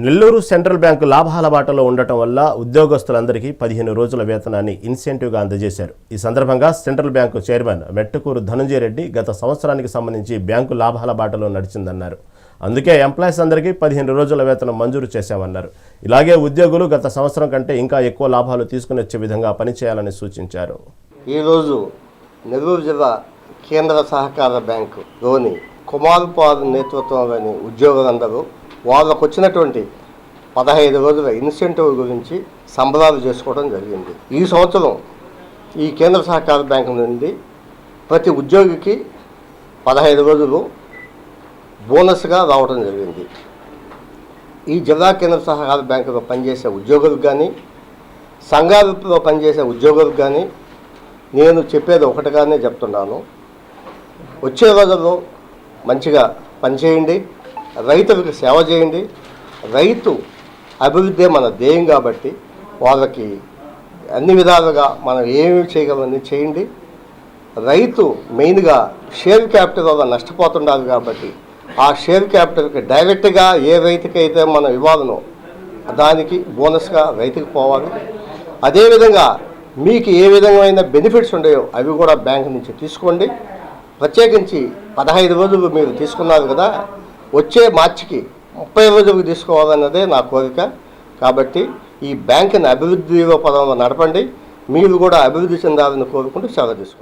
Nellore central bank లాభాల బాటలో ఉండటం వల్ల ఉద్యోగస్తులందరికీ పదిహేను రోజుల వేతనాన్ని ఇన్సెంటివ్గా అందజేశారు. ఈ సందర్భంగా central bank chairman Mettukuru Dhanunjaya Reddy గత సంవత్సరానికి సంబంధించి బ్యాంకు లాభాల బాటలో నడిచిందన్నారు. అందుకే ఎంప్లాయీస్ అందరికీ పదిహేను రోజుల వేతనం మంజూరు చేశామన్నారు. ఇలాగే ఉద్యోగులు గత సంవత్సరం కంటే ఇంకా ఎక్కువ లాభాలు తీసుకుని వచ్చే విధంగా పనిచేయాలని సూచించారు. ఈరోజు నెల్లూరు జిల్లా కేంద్ర సహకార బ్యాంకులోని కుమార్ పాల్ నేతృత్వంలోని ఉద్యోగులందరూ వాళ్ళకు వచ్చినటువంటి పదహైదు రోజుల ఇన్సెంటివ్ గురించి సంబరాలు చేసుకోవడం జరిగింది. ఈ సంవత్సరం ఈ కేంద్ర సహకార బ్యాంకు నుండి ప్రతి ఉద్యోగికి పదహైదు రోజులు బోనస్గా రావడం జరిగింది. ఈ జిల్లా కేంద్ర సహకార బ్యాంకులో పనిచేసే ఉద్యోగులకు కానీ సంఘాలలో పనిచేసే ఉద్యోగులకు కానీ నేను చెప్పేది ఒకటిగానే చెప్తున్నాను. వచ్చే రోజుల్లో మంచిగా పనిచేయండి. రైతులకు సేవ చేయండి. రైతు అభివృద్ధి మన ధ్యేయం కాబట్టి వాళ్ళకి అన్ని విధాలుగా మనం ఏమి చేయగలమని చేయండి. రైతు మెయిన్గా షేర్ క్యాపిటల్ వల్ల నష్టపోతుండాలి కాబట్టి ఆ షేర్ క్యాపిటల్కి డైరెక్ట్గా ఏ రైతుకైతే మనం ఇవ్వాలనో దానికి బోనస్గా రైతుకు పోవాలి. అదేవిధంగా మీకు ఏ విధమైన బెనిఫిట్స్ ఉన్నాయో అవి కూడా బ్యాంక్ నుంచి తీసుకోండి. ప్రత్యేకించి పదహైదు రోజులు మీరు తీసుకున్నారు కదా వచ్చే మార్చికి ముప్పై రోజులకు తీసుకోవాలన్నదే నా కోరిక. కాబట్టి ఈ బ్యాంకుని అభివృద్ధి పదంలో నడపండి. మీరు కూడా అభివృద్ధి చెందాలని కోరుకుంటూ సెలవు తీసుకుంటాం